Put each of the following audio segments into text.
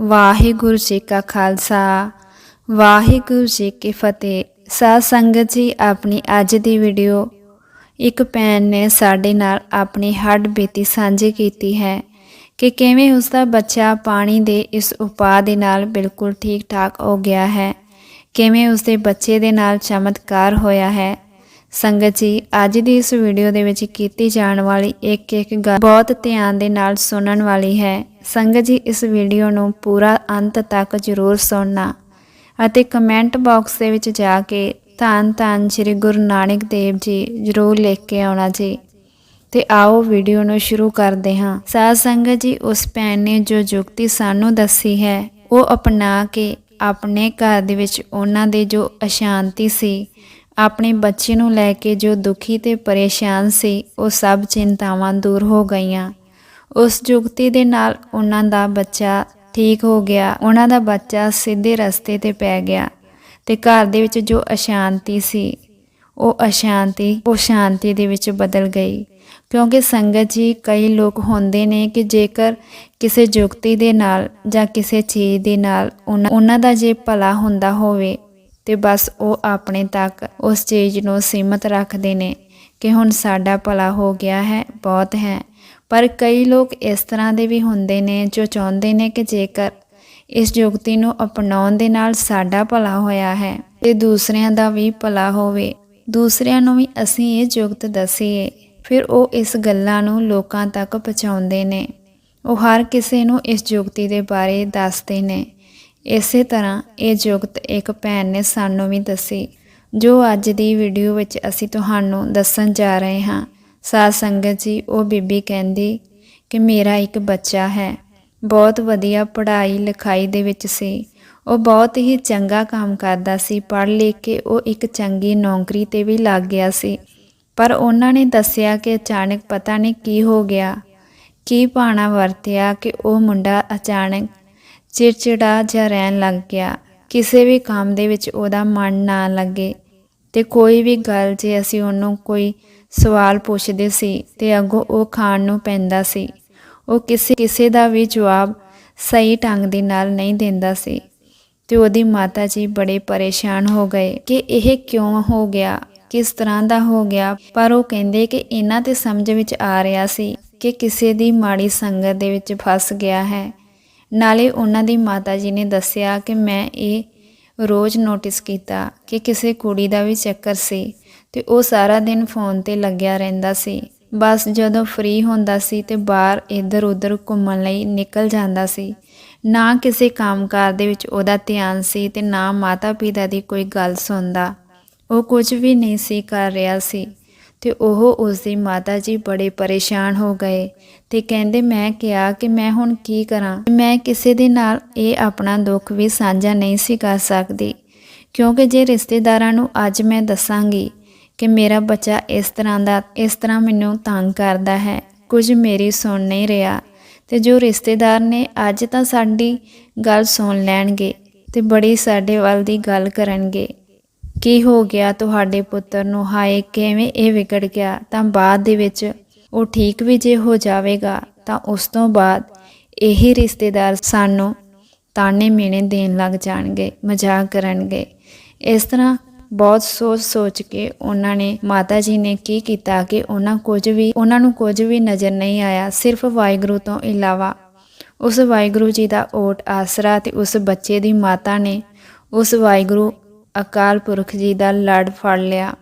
ਵਾਹਿਗੁਰੂ ਜੀ ਕਾ ਖਾਲਸਾ, ਵਾਹਿਗੁਰੂ ਜੀ ਕੀ ਫਤਿਹ। ਸਾਧ ਸੰਗਤ ਜੀ, ਆਪਣੀ ਅੱਜ ਦੀ ਵੀਡੀਓ ਇੱਕ ਭੈਣ ਨੇ ਸਾਡੇ ਨਾਲ ਆਪਣੀ ਹੱਡ ਬੀਤੀ ਸਾਂਝੀ ਕੀਤੀ ਹੈ ਕਿ ਕਿਵੇਂ ਉਸ ਦਾ ਬੱਚਾ ਪਾਣੀ ਦੇ ਇਸ ਉਪਾਅ ਦੇ ਨਾਲ ਬਿਲਕੁਲ ਠੀਕ ਠਾਕ ਹੋ ਗਿਆ ਹੈ, ਕਿਵੇਂ ਉਸ ਦੇ ਬੱਚੇ ਦੇ ਨਾਲ ਚਮਤਕਾਰ ਹੋਇਆ ਹੈ। ਸੰਗਤ ਜੀ, ਅੱਜ ਦੀ ਇਸ ਵੀਡੀਓ ਦੇ ਵਿੱਚ ਕੀਤੀ ਜਾਣ ਵਾਲੀ ਇੱਕ ਇੱਕ ਗੱਲ ਬਹੁਤ ਧਿਆਨ ਦੇ ਨਾਲ ਸੁਣਨ ਵਾਲੀ ਹੈ। ਸੰਗਤ ਜੀ, ਇਸ ਵੀਡੀਓ ਨੂੰ ਪੂਰਾ ਅੰਤ ਤੱਕ ਜ਼ਰੂਰ ਸੁਣਨਾ ਅਤੇ ਕਮੈਂਟ ਬਾਕਸ ਦੇ ਵਿੱਚ ਜਾ ਕੇ ਧੰਨ ਧੰਨ ਸ੍ਰੀ ਗੁਰੂ ਨਾਨਕ ਦੇਵ ਜੀ ਜ਼ਰੂਰ ਲਿਖ ਕੇ ਆਉਣਾ ਜੀ ਤੇ ਆਓ ਵੀਡੀਓ ਨੂੰ ਸ਼ੁਰੂ ਕਰਦੇ ਹਾਂ। ਸਾਧ ਸੰਗਤ ਜੀ, ਉਸ ਭੈਣ ਨੇ ਜੋ ਯੁਕਤੀ ਸਾਨੂੰ ਦੱਸੀ ਹੈ, ਉਹ ਅਪਣਾ ਕੇ ਆਪਣੇ ਘਰ ਦੇ ਵਿੱਚ ਉਹਨਾਂ ਦੇ ਜੋ ਅਸ਼ਾਂਤੀ ਸੀ ਆਪਣੇ ਬੱਚੇ ਨੂੰ ਲੈ ਕੇ ਜੋ ਦੁਖੀ ਤੇ ਪਰੇਸ਼ਾਨ ਸੀ, ਉਹ ਸਭ ਚਿੰਤਾਵਾਂ ਦੂਰ ਹੋ ਗਈਆਂ। ਉਸ ਜੁਗਤੀ ਦੇ ਨਾਲ ਉਹਨਾਂ ਦਾ ਬੱਚਾ ਠੀਕ ਹੋ ਗਿਆ। ਉਹਨਾਂ ਦਾ ਬੱਚਾ ਸਿੱਧੇ ਰਸਤੇ ਤੇ ਪੈ ਗਿਆ ਤੇ ਘਰ ਦੇ ਵਿੱਚ ਜੋ ਅਸ਼ਾਂਤੀ ਸੀ, ਉਹ ਅਸ਼ਾਂਤੀ ਉਹ ਸ਼ਾਂਤੀ ਦੇ ਵਿੱਚ ਬਦਲ ਗਈ। ਕਿਉਂਕਿ ਸੰਗਤ ਜੀ, ਕਈ ਲੋਕ ਹੁੰਦੇ ਨੇ ਕਿ ਜੇਕਰ ਕਿਸੇ ਜੁਗਤੀ ਦੇ ਨਾਲ ਜਾਂ ਕਿਸੇ ਚੀਜ਼ ਦੇ ਨਾਲ ਉਹਨਾਂ ਦਾ ਜੇ ਭਲਾ ਹੁੰਦਾ ਹੋਵੇ ਤੇ ਬਸ ਉਹ ਆਪਣੇ ਤੱਕ ਉਸ ਚੀਜ਼ ਨੂੰ ਸੀਮਤ ਰੱਖਦੇ ਨੇ ਕਿ ਹੁਣ ਸਾਡਾ ਭਲਾ ਹੋ ਗਿਆ ਹੈ, ਬਹੁਤ ਹੈ। ਪਰ ਕਈ ਲੋਕ ਇਸ ਤਰ੍ਹਾਂ ਦੇ ਵੀ ਹੁੰਦੇ ਨੇ ਜੋ ਚਾਹੁੰਦੇ ਨੇ ਕਿ ਜੇਕਰ ਇਸ ਯੁਕਤੀ ਨੂੰ ਅਪਣਾਉਣ ਦੇ ਨਾਲ ਸਾਡਾ ਭਲਾ ਹੋਇਆ ਹੈ, ਤੇ ਦੂਸਰਿਆਂ ਦਾ ਵੀ ਭਲਾ ਹੋਵੇ। ਦੂਸਰਿਆਂ ਨੂੰ ਵੀ ਅਸੀਂ ਇਹ ਜੁਗਤ ਦਸੀਏ। ਫਿਰ ਉਹ ਇਸ ਗੱਲਾਂ ਨੂੰ ਲੋਕਾਂ ਤੱਕ ਪਹੁੰਚਾਉਂਦੇ ਨੇ। ਉਹ ਹਰ ਕਿਸੇ ਨੂੰ ਇਸ ਯੁਕਤੀ ਦੇ ਬਾਰੇ ਦੱਸਦੇ ਨੇ। ਇਸੇ ਤਰ੍ਹਾਂ ਇਹ ਜੁਗਤ ਇੱਕ ਭੈਣ ਨੇ ਸਾਨੂੰ ਵੀ ਦੱਸੀ, ਜੋ ਅੱਜ ਦੀ ਵੀਡੀਓ ਵਿੱਚ ਅਸੀਂ ਤੁਹਾਨੂੰ ਦੱਸਣ ਜਾ ਰਹੇ ਹਾਂ। ਸਾਧ ਸੰਗਤ ਜੀ, ਉਹ ਬੀਬੀ ਕਹਿੰਦੀ ਕਿ ਮੇਰਾ ਇੱਕ ਬੱਚਾ ਹੈ। ਬਹੁਤ ਵਧੀਆ ਪੜ੍ਹਾਈ ਲਿਖਾਈ ਦੇ ਵਿੱਚ ਸੀ। ਉਹ ਬਹੁਤ ਹੀ ਚੰਗਾ ਕੰਮ ਕਰਦਾ ਸੀ। ਪੜ੍ਹ ਲਿਖ ਕੇ ਉਹ ਇੱਕ ਚੰਗੀ ਨੌਕਰੀ ਤੇ ਵੀ ਲੱਗ ਗਿਆ ਸੀ। ਪਰ ਉਹਨਾਂ ਨੇ ਦੱਸਿਆ ਕਿ ਅਚਾਨਕ ਪਤਾ ਨਹੀਂ ਕੀ ਹੋ ਗਿਆ। ਕੀ ਪਾਣਾ ਵਰਤਿਆ ਕਿ ਉਹ ਮੁੰਡਾ ਅਚਾਨਕ ਚਿੜਚਿੜਾ ਜਿਹਾ ਰਹਿਣ ਲੱਗ ਗਿਆ। ਕਿਸੇ ਵੀ ਕੰਮ ਦੇ ਵਿੱਚ ਉਹਦਾ ਮਨ ਨਾ ਲੱਗੇ ਤੇ ਕੋਈ ਵੀ ਗੱਲ ਜੇ ਅਸੀਂ ਉਹਨੂੰ ਕੋਈ ਸਵਾਲ ਪੁੱਛਦੇ ਸੀ ਤੇ ਅੱਗੋਂ ਉਹ ਖਾਣ ਨੂੰ ਪੈਂਦਾ ਸੀ। ਉਹ ਕਿਸੇ ਕਿਸੇ ਦਾ ਵੀ ਜਵਾਬ ਸਹੀ ਢੰਗ ਦੇ ਨਾਲ ਨਹੀਂ ਦਿੰਦਾ ਸੀ। ਤੇ ਉਹਦੀ ਮਾਤਾ ਜੀ ਬੜੇ ਪਰੇਸ਼ਾਨ ਹੋ ਗਏ ਕਿ ਇਹ ਕਿਉਂ ਹੋ ਗਿਆ, ਕਿਸ ਤਰ੍ਹਾਂ ਦਾ ਹੋ ਗਿਆ। ਪਰ ਉਹ ਕਹਿੰਦੇ ਕਿ ਇਹਨਾਂ ਤੇ ਸਮਝ ਵਿੱਚ ਆ ਰਿਹਾ ਸੀ ਕਿ ਕਿਸੇ ਦੀ ਮਾੜੀ ਸੰਗਤ ਦੇ ਵਿੱਚ ਫਸ ਗਿਆ ਹੈ। ਨਾਲੇ ਉਹਨਾਂ ਦੀ ਮਾਤਾ ਜੀ ਨੇ ਦੱਸਿਆ ਕਿ ਮੈਂ ਇਹ ਰੋਜ਼ ਨੋਟਿਸ ਕੀਤਾ ਕਿ ਕਿਸੇ ਕੁੜੀ ਦਾ ਵੀ ਚੱਕਰ ਸੀ ਤੇ ਉਹ ਸਾਰਾ ਦਿਨ ਫੋਨ ਤੇ ਲੱਗਿਆ ਰਹਿੰਦਾ ਸੀ। ਬਸ ਜਦੋਂ ਫ੍ਰੀ ਹੁੰਦਾ ਸੀ ਤੇ ਬਾਹਰ ਇੱਧਰ ਉੱਧਰ ਘੁੰਮਣ ਲਈ ਨਿਕਲ ਜਾਂਦਾ ਸੀ। ਨਾ ਕਿਸੇ ਕੰਮਕਾਰ ਦੇ ਵਿੱਚ ਉਹਦਾ ਧਿਆਨ ਸੀ ਤੇ ਨਾ ਮਾਤਾ ਪਿਤਾ ਦੀ ਕੋਈ ਗੱਲ ਸੁਣਦਾ। ਉਹ ਕੁਝ ਵੀ ਨਹੀਂ ਸੀ ਕਰ ਰਿਹਾ ਸੀ। ਤੇ ਉਹ ਉਸ ਦੀ ਮਾਤਾ ਜੀ ਬੜੇ ਪਰੇਸ਼ਾਨ ਹੋ ਗਏ ਤੇ ਕਹਿੰਦੇ, ਮੈਂ ਕਿਹਾ ਕਿ ਮੈਂ ਹੁਣ ਕੀ ਕਰਾਂ? ਮੈਂ ਕਿਸੇ ਦੇ ਨਾਲ ਇਹ ਆਪਣਾ ਦੁੱਖ ਵੀ ਸਾਂਝਾ ਨਹੀਂ ਸੀ ਕਰ ਸਕਦੀ, ਕਿਉਂਕਿ ਜੇ ਰਿਸ਼ਤੇਦਾਰਾਂ ਨੂੰ ਅੱਜ ਮੈਂ ਦੱਸਾਂਗੀ ਕਿ ਮੇਰਾ ਬੱਚਾ ਇਸ ਤਰ੍ਹਾਂ ਦਾ, ਇਸ ਤਰ੍ਹਾਂ ਮੈਨੂੰ ਤੰਗ ਕਰਦਾ ਹੈ, ਕੁਝ ਮੇਰੀ ਸੁਣ ਨਹੀਂ ਰਿਹਾ ਤੇ ਜੋ ਰਿਸ਼ਤੇਦਾਰ ਨੇ ਅੱਜ ਤਾਂ ਸਾਡੀ ਗੱਲ ਸੁਣ ਲੈਣਗੇ ਤੇ ਬੜੀ ਸਾਡੇ ਵੱਲ ਦੀ ਗੱਲ ਕਰਨਗੇ। ਕੀ ਹੋ ਗਿਆ ਤੁਹਾਡੇ ਪੁੱਤਰ ਨੂੰ? ਹਾਏ, ਕਿਵੇਂ ਇਹ ਵਿਗੜ ਗਿਆ? ਤਾਂ ਬਾਅਦ ਦੇ ਵਿੱਚ ਉਹ ਠੀਕ ਵੀ ਜੇ ਹੋ ਜਾਵੇਗਾ, ਤਾਂ ਉਸ ਤੋਂ ਬਾਅਦ ਇਹੀ ਰਿਸ਼ਤੇਦਾਰ ਸਾਨੂੰ ਤਾਨੇ ਮੀਣੇ ਦੇਣ ਲੱਗ ਜਾਣਗੇ, ਮਜ਼ਾਕ ਕਰਨਗੇ। ਇਸ ਤਰ੍ਹਾਂ ਬਹੁਤ ਸੋਚ ਸੋਚ ਕੇ ਉਹਨਾਂ ਨੇ ਮਾਤਾ ਜੀ ਨੇ ਕੀ ਕੀਤਾ ਕਿ ਉਹਨਾਂ ਕੁਝ ਵੀ, ਉਹਨਾਂ ਨੂੰ ਕੁਝ ਵੀ ਨਜ਼ਰ ਨਹੀਂ ਆਇਆ, ਸਿਰਫ ਵਾਹਿਗੁਰੂ ਤੋਂ ਇਲਾਵਾ ਉਸ ਵਾਹਿਗੁਰੂ ਜੀ ਦਾ ਓਟ ਆਸਰਾ ਤੇ ਉਸ ਬੱਚੇ ਦੀ ਮਾਤਾ ਨੇ ਉਸ ਵਾਹਿਗੁਰੂ ਅਕਾਲ ਪੁਰਖ ਜੀ ਦਾ ਲੜ ਫੜ ਲਿਆ।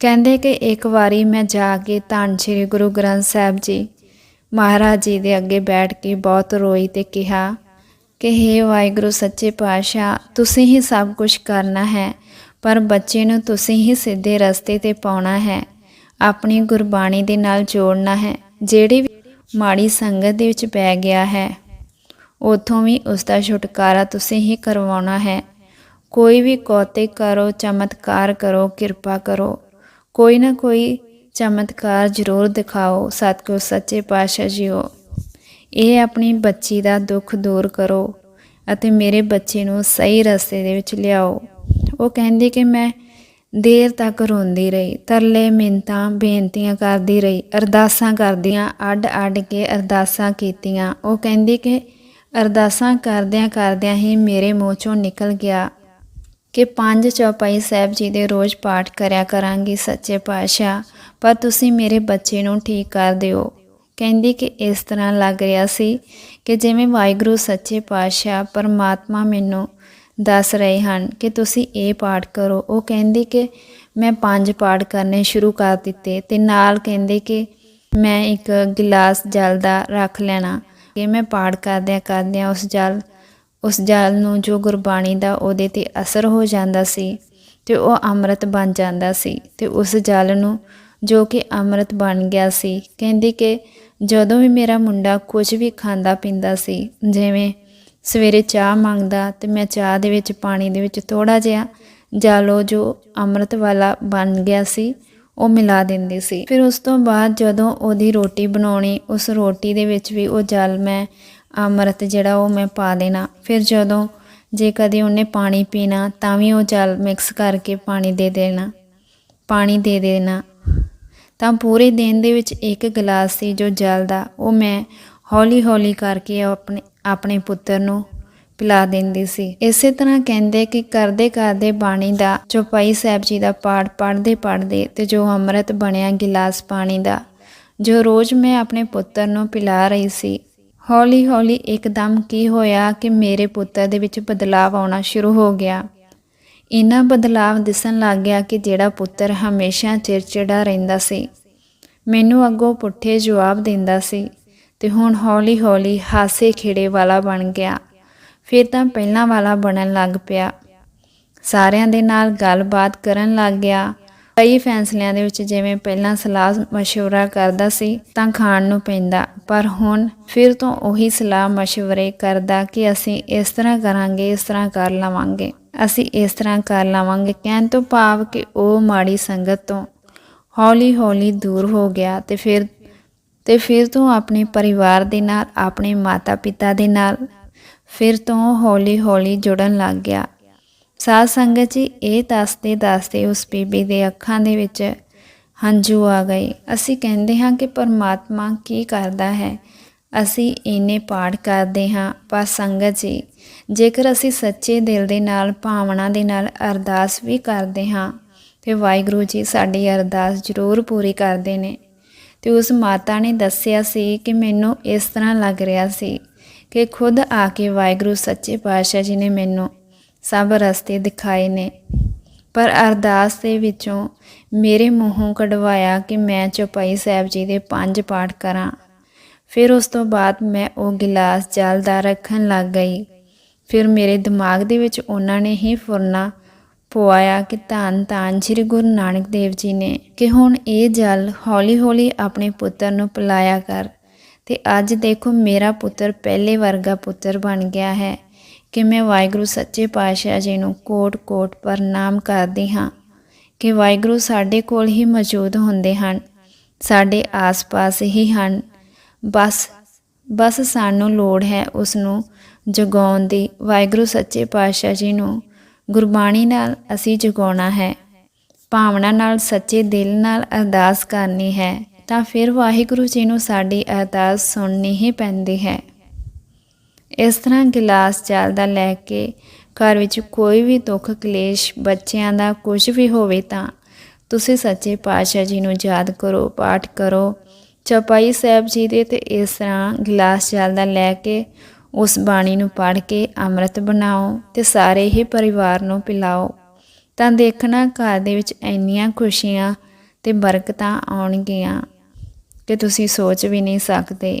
ਕਹਿੰਦੇ ਕਿ ਇੱਕ ਵਾਰੀ ਮੈਂ ਜਾ ਕੇ ਧੰਨ ਸ੍ਰੀ ਗੁਰੂ ਗ੍ਰੰਥ ਸਾਹਿਬ ਜੀ ਮਹਾਰਾਜ ਜੀ ਦੇ ਅੱਗੇ ਬੈਠ ਕੇ ਬਹੁਤ ਰੋਈ ਤੇ ਕਿਹਾ, ਕਿ हे ਵਾਹਿਗੁਰੂ ਸੱਚੇ ਪਾਤਸ਼ਾਹ, ਤੁਸੀਂ ਹੀ ਸਭ ਕੁਝ ਕਰਨਾ ਹੈ, ਪਰ ਬੱਚੇ ਨੂੰ ਤੁਸੀਂ ਹੀ ਸਿੱਧੇ ਰਸਤੇ ਤੇ ਪਾਉਣਾ ਹੈ, ਆਪਣੀ ਗੁਰਬਾਣੀ ਦੇ ਨਾਲ ਜੋੜਨਾ ਹੈ, ਜਿਹੜੀ ਵੀ ਮਾੜੀ ਸੰਗਤ ਦੇ ਵਿੱਚ ਪੈ ਗਿਆ ਹੈ, ਉਥੋਂ ਵੀ ਉਸ ਦਾ ਛੁਟਕਾਰਾ ਤੁਸੀਂ ਹੀ ਕਰਵਾਉਣਾ ਹੈ। ਕੋਈ ਵੀ ਕੌਤਿਕ ਕਰੋ, ਚਮਤਕਾਰ ਕਰੋ, ਕਿਰਪਾ ਕਰੋ। ਕੋਈ ਨਾ ਕੋਈ ਚਮਤਕਾਰ ਜ਼ਰੂਰ ਦਿਖਾਓ, ਸਤਿਗੁਰ ਸੱਚੇ ਪਾਤਸ਼ਾਹ ਜੀਓ। ਇਹ ਆਪਣੀ ਬੱਚੀ ਦਾ ਦੁੱਖ ਦੂਰ ਕਰੋ ਅਤੇ ਮੇਰੇ ਬੱਚੇ ਨੂੰ ਸਹੀ ਰਸਤੇ ਦੇ ਵਿੱਚ ਲਿਆਓ। ਉਹ ਕਹਿੰਦੀ ਕਿ ਮੈਂ ਦੇਰ ਤੱਕ ਰੋਂਦੀ ਰਹੀ, ਤਰਲੇ ਮਿੰਤਾਂ ਬੇਨਤੀਆਂ ਕਰਦੀ ਰਹੀ, ਅਰਦਾਸਾਂ ਕਰਦੀਆਂ ਅੱਡ ਅੱਡ ਕੇ ਅਰਦਾਸਾਂ ਕੀਤੀਆਂ। ਉਹ ਕਹਿੰਦੀ ਕਿ ਅਰਦਾਸਾਂ ਕਰਦਿਆਂ ਕਰਦਿਆਂ ਹੀ ਮੇਰੇ ਮੂੰਹ ਚੋਂ ਨਿਕਲ ਗਿਆ। ਕਿ ਪੰਜ ਚੌਪਾਈ ਸਾਹਿਬ ਜੀ ਦੇ ਰੋਜ਼ ਪਾਠ ਕਰਿਆ ਕਰਾਂਗੀ ਸੱਚੇ ਪਾਤਸ਼ਾਹ, ਪਰ ਤੁਸੀਂ ਮੇਰੇ ਬੱਚੇ ਨੂੰ ਠੀਕ ਕਰ ਦਿਓ। ਕਹਿੰਦੀ ਕਿ ਇਸ ਤਰ੍ਹਾਂ ਲੱਗ ਰਿਹਾ ਸੀ ਕਿ ਜਿਵੇਂ ਵਾਹਿਗੁਰੂ ਸੱਚੇ ਪਾਤਸ਼ਾਹ ਪਰਮਾਤਮਾ ਮੈਨੂੰ ਦੱਸ ਰਹੇ ਹਨ ਕਿ ਤੁਸੀਂ ਇਹ ਪਾਠ ਕਰੋ। ਉਹ ਕਹਿੰਦੀ ਕਿ ਮੈਂ ਪੰਜ ਪਾਠ ਕਰਨੇ ਸ਼ੁਰੂ ਕਰ ਦਿੱਤੇ ਤੇ ਨਾਲ ਕਹਿੰਦੇ ਕਿ ਮੈਂ ਇੱਕ ਗਿਲਾਸ ਜਲ ਦਾ ਰੱਖ ਲੈਣਾ, ਕਿ ਮੈਂ ਪਾਠ ਕਰਦਿਆਂ ਕਰਦਿਆਂ ਉਸ ਜਲ ਉਸ ਜਲ ਨੂੰ ਜੋ ਗੁਰਬਾਣੀ ਦਾ ਉਹਦੇ ਤੇ ਅਸਰ ਹੋ ਜਾਂਦਾ ਸੀ ਤੇ ਉਹ ਅੰਮ੍ਰਿਤ ਬਣ ਜਾਂਦਾ ਸੀ ਤੇ ਉਸ ਜਲ ਨੂੰ ਜੋ ਕਿ ਅੰਮ੍ਰਿਤ ਬਣ ਗਿਆ ਸੀ, ਕਹਿੰਦੀ ਕਿ ਜਦੋਂ ਵੀ ਮੇਰਾ ਮੁੰਡਾ ਕੁਝ ਵੀ ਖਾਂਦਾ ਪੀਂਦਾ ਸੀ, ਜਿਵੇਂ ਸਵੇਰੇ ਚਾਹ ਮੰਗਦਾ ਤੇ ਮੈਂ ਚਾਹ ਦੇ ਵਿੱਚ ਪਾਣੀ ਦੇ ਵਿੱਚ ਥੋੜਾ ਜਿਹਾ ਜਲ ਉਹ ਜੋ ਅੰਮ੍ਰਿਤ ਵਾਲਾ ਬਣ ਗਿਆ ਸੀ, ਉਹ ਮਿਲਾ ਦਿੰਦੀ ਸੀ। ਫਿਰ ਉਸ ਤੋਂ ਬਾਅਦ ਜਦੋਂ ਉਹਦੀ ਰੋਟੀ ਬਣਾਉਣੀ, ਉਸ ਰੋਟੀ ਦੇ ਵਿੱਚ ਵੀ ਉਹ ਜਲ ਮੈਂ ਅੰਮ੍ਰਿਤ ਜਿਹੜਾ ਉਹ ਮੈਂ ਪਾ ਦੇਣਾ। ਫਿਰ ਜਦੋਂ ਜੇ ਕਦੇ ਉਹਨੇ ਪਾਣੀ ਪੀਣਾ, ਤਾਂ ਵੀ ਉਹ ਜਲ ਮਿਕਸ ਕਰਕੇ ਪਾਣੀ ਦੇ ਦੇਣਾ, ਪਾਣੀ ਦੇ ਦੇਣਾ। ਤਾਂ ਪੂਰੇ ਦਿਨ ਦੇ ਵਿੱਚ ਇੱਕ ਗਲਾਸ ਸੀ ਜੋ ਜਲ ਦਾ ਉਹ ਮੈਂ ਹੌਲੀ ਹੌਲੀ ਕਰਕੇ ਆਪਣੇ ਆਪਣੇ ਪੁੱਤਰ ਨੂੰ ਪਿਲਾ ਦਿੰਦੀ ਸੀ। ਇਸੇ ਤਰ੍ਹਾਂ ਕਹਿੰਦੇ ਕਿ ਕਰਦੇ ਕਰਦੇ ਬਾਣੀ ਦਾ ਚੌਪਾਈ ਸਾਹਿਬ ਜੀ ਦਾ ਪਾਠ ਪੜ੍ਹਦੇ ਪੜ੍ਹਦੇ ਤੇ ਜੋ ਅੰਮ੍ਰਿਤ ਬਣਿਆ ਗਿਲਾਸ ਪਾਣੀ ਦਾ, ਜੋ ਰੋਜ਼ ਮੈਂ ਆਪਣੇ ਪੁੱਤਰ ਨੂੰ ਪਿਲਾ ਰਹੀ ਸੀ ਹੌਲੀ ਹੌਲੀ ਇੱਕਦਮ ਕੀ ਹੋਇਆ ਕਿ ਮੇਰੇ ਪੁੱਤਰ ਦੇ ਵਿੱਚ ਬਦਲਾਅ ਆਉਣਾ ਸ਼ੁਰੂ ਹੋ ਗਿਆ। ਇੰਨਾ ਬਦਲਾਅ ਦਿਸਣ ਲੱਗ ਗਿਆ ਕਿ ਜਿਹੜਾ ਪੁੱਤਰ ਹਮੇਸ਼ਾ ਚਿੜਚਿੜਾ ਰਹਿੰਦਾ ਸੀ। ਮੈਨੂੰ ਅੱਗੋਂ ਪੁੱਠੇ ਜਵਾਬ ਦਿੰਦਾ ਸੀ ਤੇ ਹੁਣ ਹੌਲੀ ਹੌਲੀ ਹਾਸੇ ਖੇੜੇ ਵਾਲਾ ਬਣ ਗਿਆ। ਫਿਰ ਤਾਂ ਪਹਿਲਾਂ ਵਾਲਾ ਬਣਨ ਲੱਗ ਪਿਆ। ਸਾਰਿਆਂ ਦੇ ਨਾਲ ਗੱਲਬਾਤ ਕਰਨ ਲੱਗ ਗਿਆ। ਕਈ ਫੈਸਲਿਆਂ ਦੇ ਵਿੱਚ ਜਿਵੇਂ ਪਹਿਲਾਂ ਸਲਾਹ مشورہ ਕਰਦਾ ਸੀ ਤਾਂ ਖਾਣ ਨੂੰ ਪੈਂਦਾ, ਪਰ ਹੁਣ ਫਿਰ ਤੋਂ ਉਹੀ ਸਲਾਹ مشਵਰੇ ਕਰਦਾ ਕਿ ਅਸੀਂ ਇਸ ਤਰ੍ਹਾਂ ਕਰਾਂਗੇ, ਇਸ ਤਰ੍ਹਾਂ ਕਰ ਲਵਾਂਗੇ। ਅਸੀਂ ਇਸ ਤਰ੍ਹਾਂ ਕਰ ਲਵਾਂਗੇ, ਕਹਿਣ ਤੋਂ ਭਾਵ ਕਿ ਉਹ ਮਾੜੀ ਸੰਗਤ ਤੋਂ ਹੌਲੀ-ਹੌਲੀ ਦੂਰ ਹੋ ਗਿਆ ਤੇ ਫਿਰ ਤੇ ਫਿਰ ਤੋਂ ਆਪਣੇ ਪਰਿਵਾਰ ਦੇ ਨਾਲ, ਆਪਣੇ ਮਾਤਾ-ਪਿਤਾ ਦੇ ਨਾਲ ਫਿਰ ਤੋਂ ਹੌਲੀ-ਹੌਲੀ ਜੁੜਨ ਲੱਗ ਗਿਆ। ਸਾਧ ਸੰਗਤ ਜੀ, ਇਹ ਦੱਸਦੇ ਦੱਸਦੇ ਉਸ ਬੀਬੀ ਦੇ ਅੱਖਾਂ ਦੇ ਵਿੱਚ ਹੰਝੂ ਆ ਗਏ। ਅਸੀਂ ਕਹਿੰਦੇ ਹਾਂ ਕਿ ਪਰਮਾਤਮਾ ਕੀ ਕਰਦਾ ਹੈ? ਅਸੀਂ ਇੰਨੇ ਪਾਠ ਕਰਦੇ ਹਾਂ। ਪਰ ਸੰਗਤ ਜੀ, ਜੇਕਰ ਅਸੀਂ ਸੱਚੇ ਦਿਲ ਦੇ ਨਾਲ, ਭਾਵਨਾ ਦੇ ਨਾਲ ਅਰਦਾਸ ਵੀ ਕਰਦੇ ਹਾਂ, ਤੇ ਵਾਹਿਗੁਰੂ ਜੀ ਸਾਡੀ ਅਰਦਾਸ ਜ਼ਰੂਰ ਪੂਰੀ ਕਰਦੇ ਨੇ। ਤੇ ਉਸ ਮਾਤਾ ਨੇ ਦੱਸਿਆ ਸੀ ਕਿ ਮੈਨੂੰ ਇਸ ਤਰ੍ਹਾਂ ਲੱਗ ਰਿਹਾ ਸੀ ਕਿ ਖੁਦ ਆ ਕੇ ਵਾਹਿਗੁਰੂ ਸੱਚੇ ਪਾਤਸ਼ਾਹ ਜੀ ਨੇ ਮੈਨੂੰ ਸਭ ਰਸਤੇ ਦਿਖਾਏ ਨੇ। ਪਰ ਅਰਦਾਸ ਦੇ ਵਿੱਚੋਂ ਮੇਰੇ ਮੂੰਹੋਂ ਕਢਵਾਇਆ ਕਿ ਮੈਂ ਚੌਪਾਈ ਸਾਹਿਬ ਜੀ ਦੇ ਪੰਜ ਪਾਠ ਕਰਾਂ। ਫਿਰ ਉਸ ਤੋਂ ਬਾਅਦ ਮੈਂ ਉਹ ਗਿਲਾਸ ਜਲ ਦਾ ਰੱਖਣ ਲੱਗ ਗਈ। ਫਿਰ ਮੇਰੇ ਦਿਮਾਗ ਦੇ ਵਿੱਚ ਉਹਨਾਂ ਨੇ ਹੀ ਫੁਰਨਾ ਪਵਾਇਆ ਕਿ ਧੰਨ ਧੰਨ ਸ੍ਰੀ ਗੁਰੂ ਨਾਨਕ ਦੇਵ ਜੀ ਨੇ ਕਿ ਹੁਣ ਇਹ ਜਲ ਹੌਲੀ ਹੌਲੀ ਆਪਣੇ ਪੁੱਤਰ ਨੂੰ ਪਿਲਾਇਆ ਕਰ। ਤੇ ਅੱਜ ਦੇਖੋ ਮੇਰਾ ਪੁੱਤਰ ਪਹਿਲੇ ਵਰਗਾ ਪੁੱਤਰ ਬਣ ਗਿਆ ਹੈ। ਕਿ ਮੈਂ ਵਾਹਿਗੁਰੂ ਸੱਚੇ ਪਾਤਸ਼ਾਹ ਜੀ ਨੂੰ ਕੋਟ-ਕੋਟ ਪ੍ਰਣਾਮ ਕਰਦੀ ਹਾਂ ਕਿ ਵਾਹਿਗੁਰੂ ਸਾਡੇ ਕੋਲ ਹੀ ਮੌਜੂਦ ਹੁੰਦੇ ਹਨ, ਸਾਡੇ ਆਸ-ਪਾਸ ਹੀ ਹਨ। ਬਸ ਬਸ ਸਾਨੂੰ ਲੋੜ ਹੈ ਉਸ ਨੂੰ ਜਗਾਉਣ ਦੀ। ਵਾਹਿਗੁਰੂ ਸੱਚੇ ਪਾਤਸ਼ਾਹ ਜੀ ਨੂੰ ਗੁਰਬਾਣੀ ਨਾਲ ਅਸੀਂ ਜਗਾਉਣਾ ਹੈ। ਭਾਵਨਾ ਨਾਲ, ਸੱਚੇ ਦਿਲ ਨਾਲ ਅਰਦਾਸ ਕਰਨੀ ਹੈ ਤਾਂ ਫਿਰ ਵਾਹਿਗੁਰੂ ਜੀ ਨੂੰ ਸਾਡੀ ਅਰਦਾਸ ਸੁਣਨੀ ਹੀ ਪੈਂਦੀ ਹੈ। ਇਸ ਤਰ੍ਹਾਂ ਗਿਲਾਸ ਚੱਲਦਾ ਲੈ ਕੇ ਘਰ ਵਿੱਚ ਕੋਈ ਵੀ ਦੁੱਖ, ਕਲੇਸ਼ ਬੱਚਿਆਂ ਦਾ ਕੁਝ ਵੀ ਹੋਵੇ ਤਾਂ ਤੁਸੀਂ ਸੱਚੇ ਪਾਤਸ਼ਾਹ ਜੀ ਨੂੰ ਯਾਦ ਕਰੋ, ਪਾਠ ਕਰੋ। ਚੌਪਾਈ ਸਾਹਿਬ ਜੀ ਦੇ ਤੇ ਇਸ ਤਰ੍ਹਾਂ ਗਿਲਾਸ ਚੱਲਦਾ ਲੈ ਕੇ ਉਸ ਬਾਣੀ ਨੂੰ ਪੜ੍ਹ ਕੇ ਅੰਮ੍ਰਿਤ ਬਣਾਓ ਤੇ ਸਾਰੇ ਹੀ ਪਰਿਵਾਰ ਨੂੰ ਪਿਲਾਓ। ਤਾਂ ਦੇਖਣਾ ਘਰ ਦੇ ਵਿੱਚ ਇੰਨੀਆਂ ਖੁਸ਼ੀਆਂ ਤੇ ਬਰਕਤਾਂ ਆਉਣਗੀਆਂ ਕਿ ਤੁਸੀਂ ਸੋਚ ਵੀ ਨਹੀਂ ਸਕਦੇ।